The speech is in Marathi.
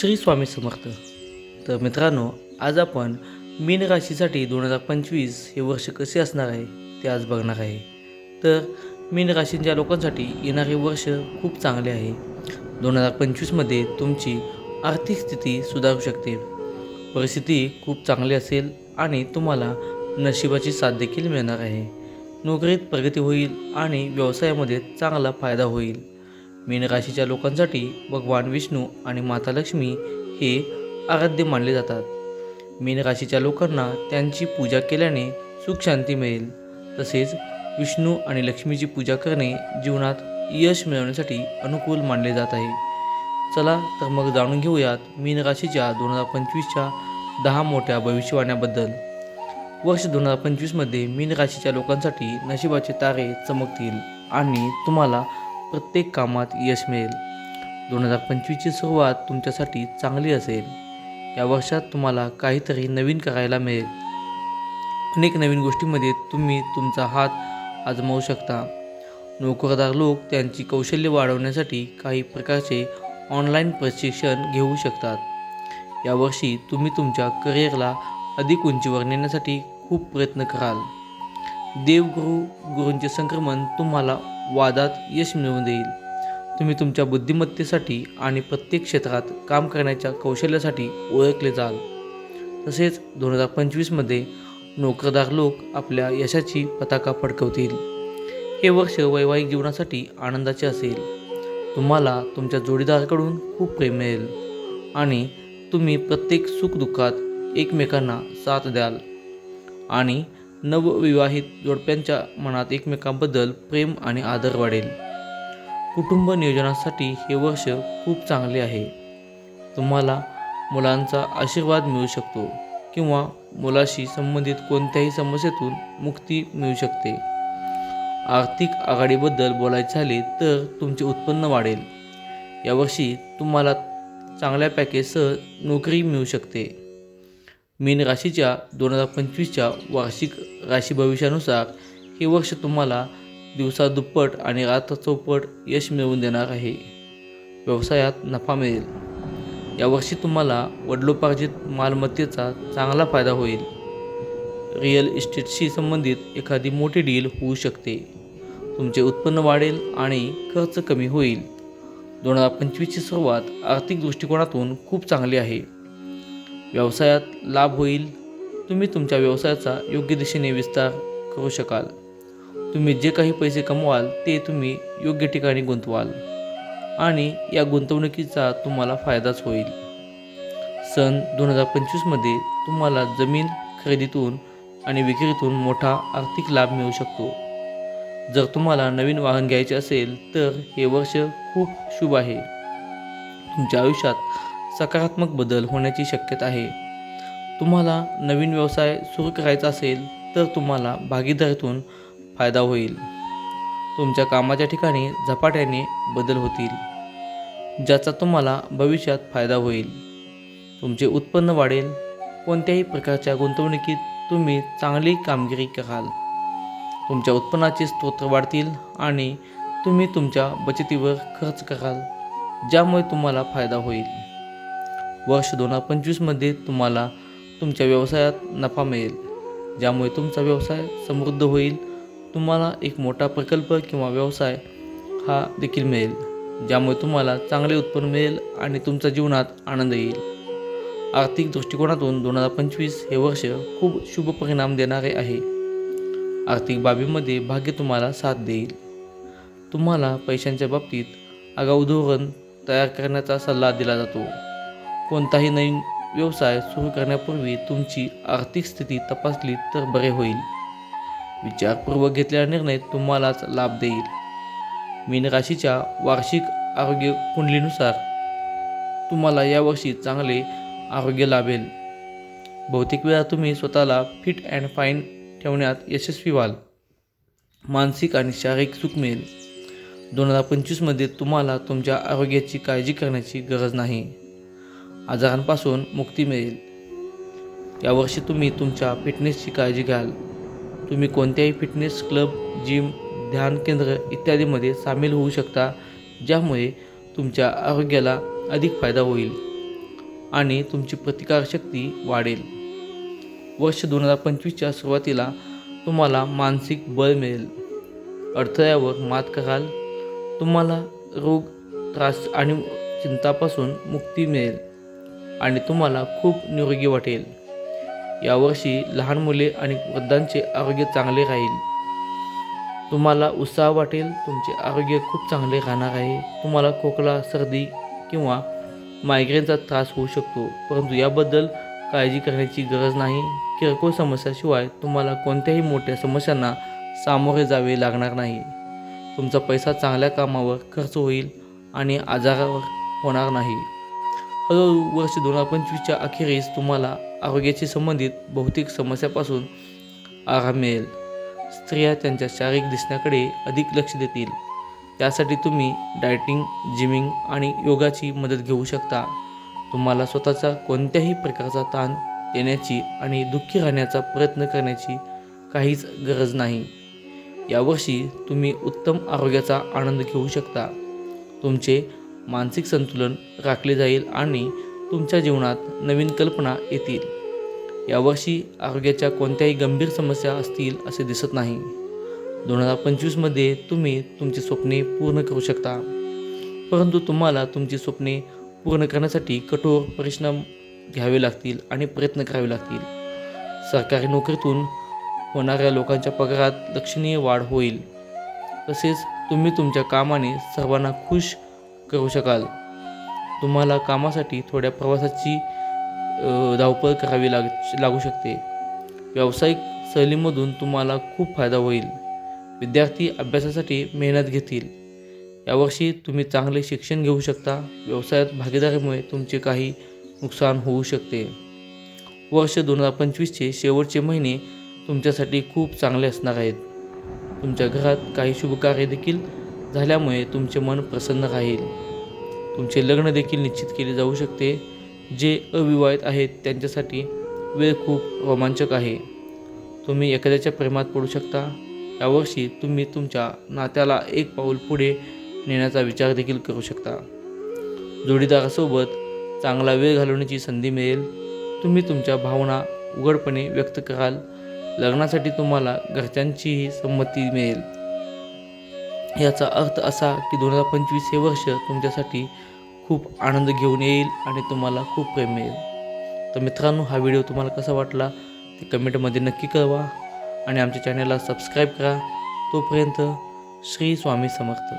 श्री स्वामी समर्थ. तर मित्रांनो आज आपण मीन राशीसाठी दोन हजार पंचवीस हे वर्ष कसे असणार आहे ते आज बघणार आहे. तर मीन राशींच्या लोकांसाठी येणारे वर्ष खूप चांगले आहे. दोन हजार पंचवीसमध्ये तुमची आर्थिक स्थिती सुधारू शकते. परिस्थिती खूप चांगली असेल आणि तुम्हाला नशिबाची साथ देखील मिळणार आहे. नोकरीत प्रगती होईल आणि व्यवसायामध्ये चांगला फायदा होईल. मीनराशीच्या लोकांसाठी भगवान विष्णू आणि माता लक्ष्मी हे आराध्य मानले जातात. मीनराशीच्या लोकांना त्यांची पूजा केल्याने सुख शांती मिळेल. तसेच विष्णू आणि लक्ष्मीची पूजा करणे जीवनात यश मिळवण्यासाठी अनुकूल मानले जात आहे. चला तर मग जाणून घेऊयात मीन राशीच्या दोन हजार पंचवीसच्या दहा मोठ्या भविष्यवाण्याबद्दल. वर्ष दोन हजार पंचवीसमध्ये मीन राशीच्या लोकांसाठी नशिबाचे तारे चमकतील आणि तुम्हाला प्रत्येक कामात यश मिळेल. दोन हजार पंचवीसची सुरुवात तुमच्यासाठी चांगली असेल. या वर्षात तुम्हाला काहीतरी नवीन करायला मिळेल. अनेक नवीन गोष्टीमध्ये तुम्ही तुमचा हात आजमावू शकता. नोकरदार लोक त्यांची कौशल्य वाढवण्यासाठी काही प्रकारचे ऑनलाईन प्रशिक्षण घेऊ शकतात. यावर्षी तुम्ही तुमच्या करिअरला अधिक उंचीवर नेण्यासाठी खूप प्रयत्न कराल. देवगुरु गुरूंचे संक्रमण तुम्हाला वादात यश मिळवून देईल. तुम्ही तुमच्या बुद्धिमत्तेसाठी आणि प्रत्येक क्षेत्रात काम करण्याच्या कौशल्यासाठी ओळखले जाल. तसेच दोन हजार पंचवीसमध्ये नोकरदार लोक आपल्या यशाची पताका फडकवतील. हे वर्ष वैवाहिक जीवनासाठी आनंदाचे असेल. तुम्हाला तुमच्या जोडीदाराकडून खूप प्रेम मिळेल. आणि तुम्ही प्रत्येक सुखदुःखात एकमेकांना साथ द्याल. आणि नवविवाहित जोडप्यांच्या मनात एकमेकांबद्दल प्रेम आणि आदर वाढेल. कुटुंब नियोजनासाठी हे वर्ष खूप चांगले आहे. तुम्हाला मुलांचा आशीर्वाद मिळू शकतो किंवा मुलाशी संबंधित कोणत्याही समस्येतून मुक्ती मिळू शकते. आर्थिक आघाडीबद्दल बोलायचे झाले तर तुमचे उत्पन्न वाढेल. यावर्षी तुम्हाला चांगल्या पॅकेजसह नोकरी मिळू शकते. मीन राशीच्या दोन हजार पंचवीसच्या वार्षिक राशी भविष्यानुसार हे वर्ष तुम्हाला दिवसा दुप्पट आणि रात्र चौपट यश मिळवून देणार आहे. व्यवसायात नफा मिळेल. यावर्षी तुम्हाला वडिलोपार्जित मालमत्तेचा चांगला फायदा होईल. रिअल इस्टेटशी संबंधित एखादी मोठी डील होऊ शकते. तुमचे उत्पन्न वाढेल आणि खर्च कमी होईल. दोन हजार पंचवीसची सुरुवात आर्थिक दृष्टिकोनातून खूप चांगली आहे. व्यवसायात लाभ होईल. तुम्ही तुमच्या व्यवसायाचा योग्य दिशेने विस्तार करू शकाल. तुम्ही जे काही पैसे कमवाल ते तुम्ही योग्य ठिकाणी गुंतवाल आणि या गुंतवणुकीचा तुम्हाला फायदाच होईल. सन दोन हजार पंचवीसमध्ये तुम्हाला जमीन खरेदीतून आणि विक्रीतून मोठा आर्थिक लाभ मिळू शकतो. जर तुम्हाला नवीन वाहन घ्यायचे असेल तर हे वर्ष खूप शुभ आहे. तुमच्या आयुष्यात सकारात्मक बदल होण्याची शक्यता आहे. तुम्हाला नवीन व्यवसाय सुरू करायचा असेल तर तुम्हाला भागीदारीतून फायदा होईल. तुमच्या कामाच्या ठिकाणी झपाट्याने बदल होतील ज्याचा तुम्हाला भविष्यात फायदा होईल. तुमचे उत्पन्न वाढेल. कोणत्याही प्रकारच्या गुंतवणुकीत तुम्ही चांगली कामगिरी कराल. तुमच्या उत्पन्नाचे स्रोत वाढतील आणि तुम्ही तुमच्या बचतीवर खर्च कराल ज्यामुळे तुम्हाला फायदा होईल. वर्ष दोन हजार पंचवीसमध्ये तुम्हाला तुमच्या व्यवसायात नफा मिळेल. ज्यामुळे तुमचा व्यवसाय समृद्ध होईल. तुम्हाला एक मोठा प्रकल्प किंवा व्यवसाय हा देखील मिळेल. ज्यामुळे तुम्हाला चांगले उत्पन्न मिळेल आणि तुमच्या जीवनात आनंद येईल. आर्थिक दृष्टिकोनातून दोन हजार पंचवीस हे वर्ष खूप शुभ परिणाम देणारे आहे. आर्थिक बाबीमध्ये भाग्य तुम्हाला साथ देईल. तुम्हाला पैशांच्या बाबतीत आगाऊ धोरण तयार करण्याचा सल्ला दिला जातो. कोणताही नवीन व्यवसाय सुरू करण्यापूर्वी तुमची आर्थिक स्थिती तपासली तर बरे होईल. विचारपूर्वक घेतलेला निर्णय तुम्हालाच लाभ देईल. मीन राशीच्या वार्षिक आरोग्य कुंडलीनुसार तुम्हाला यावर्षी चांगले आरोग्य लाभेल. बहुतेक वेळा तुम्ही स्वतःला फिट अँड फाईन ठेवण्यात यशस्वी व्हाल. मानसिक आणि शारीरिक सुख मिळेल. दोन हजार पंचवीसमध्ये तुम्हाला तुमच्या आरोग्याची काळजी करण्याची गरज नाही. आजारांपासून मुक्ती मिळेल. यावर्षी तुम्ही तुमच्या फिटनेसची काळजी घ्याल. तुम्ही कोणत्याही फिटनेस क्लब जिम ध्यान केंद्र इत्यादीमध्ये सामील होऊ शकता ज्यामुळे तुमच्या आरोग्याला अधिक फायदा होईल आणि तुमची प्रतिकारशक्ती वाढेल. वर्ष दोन हजार पंचवीसच्या सुरुवातीला तुम्हाला मानसिक बळ मिळेल. अडथळ्यावर मात कराल. तुम्हाला रोग त्रास आणि चिंतापासून मुक्ती मिळेल. आणि तुम्हाला खूप निरोगी वाटेल. यावर्षी लहान मुले आणि वृद्धांचे आरोग्य चांगले राहील. तुम्हाला उत्साह वाटेल तुमचे आरोग्य खूप चांगले राहणार आहे. तुम्हाला खोकला सर्दी किंवा मायग्रेनचा त्रास होऊ शकतो. परंतु याबद्दल काळजी करण्याची गरज नाही. किरकोळ समस्याशिवाय तुम्हाला कोणत्याही मोठ्या समस्यांना सामोरे जावे लागणार नाही. तुमचा पैसा चांगल्या कामावर खर्च होईल आणि आजारावर होणार नाही. हळूहळू वर्ष दोन हजार पंचवीसच्या अखेरीस तुम्हाला आरोग्याशी संबंधित भौतिक समस्यापासून आराम मिळेल. स्त्रिया त्यांच्या शारीरिक दिसण्याकडे अधिक लक्ष देतील. त्यासाठी तुम्ही डायटिंग जिमिंग आणि योगाची मदत घेऊ शकता. तुम्हाला स्वतःचा कोणत्याही प्रकारचा ताण देण्याची आणि दुःखी राहण्याचा प्रयत्न करण्याची काहीच गरज नाही. यावर्षी तुम्ही उत्तम आरोग्याचा आनंद घेऊ शकता. तुमचे मानसिक संतुलन राखले जाईल आणि तुमच्या जीवनात नवीन कल्पना येतील. यावर्षी आरोग्याच्या कोणत्याही गंभीर समस्या असतील असे दिसत नाही. दोन हजार पंचवीसमध्ये तुम्ही तुमची स्वप्ने पूर्ण करू शकता. परंतु तुम्हाला तुमची स्वप्ने पूर्ण करण्यासाठी कठोर परिश्रम घ्यावे लागतील आणि प्रयत्न करावे लागतील. सरकारी नोकरीतून होणाऱ्या लोकांच्या पगारात लक्षणीय वाढ होईल. तसेच तुम्ही तुमच्या कामाने सर्वांना खुश करू शकाल. तुम्हाला कामासाठी थोड्या प्रवासाची धावपळ करावी लाग लागू शकते. व्यावसायिक सहलीमधून तुम्हाला खूप फायदा होईल. विद्यार्थी अभ्यासासाठी मेहनत घेतील. यावर्षी तुम्ही चांगले शिक्षण घेऊ शकता. व्यवसायात भागीदारीमुळे तुमचे काही नुकसान होऊ शकते. वर्ष दोन हजार पंचवीसचे शेवटचे महिने तुमच्यासाठी खूप चांगले असणार आहेत. तुमच्या घरात काही शुभकार्य देखील झाल्यामुळे तुमचे मन प्रसन्न राहील. तुमचे लग्न देखील निश्चित केले जाऊ शकते. जे अविवाहित आहेत त्यांच्यासाठी वेळ खूप रोमांचक आहे. तुम्ही एखाद्याच्या प्रेमात पडू शकता. यावर्षी तुम्ही तुमच्या नात्याला एक पाऊल पुढे नेण्याचा विचार देखील करू शकता. जोडीदारासोबत चांगला वेळ घालवण्याची संधी मिळेल. तुम्ही तुमच्या भावना उघडपणे व्यक्त कराल. लग्नासाठी तुम्हाला घरच्यांचीही संमती मिळेल. याचा अर्थ असा की दोन हजार पंचवीस हे वर्ष तुमच्यासाठी खूप आनंद घेऊन येईल आणि तुम्हाला खूप प्रेम मिळेल. तर मित्रांनो हा व्हिडिओ तुम्हाला कसा वाटला ते कमेंटमध्ये नक्की कळवा आणि आमच्या चॅनलला सबस्क्राईब करा. तोपर्यंत श्री स्वामी समर्थ.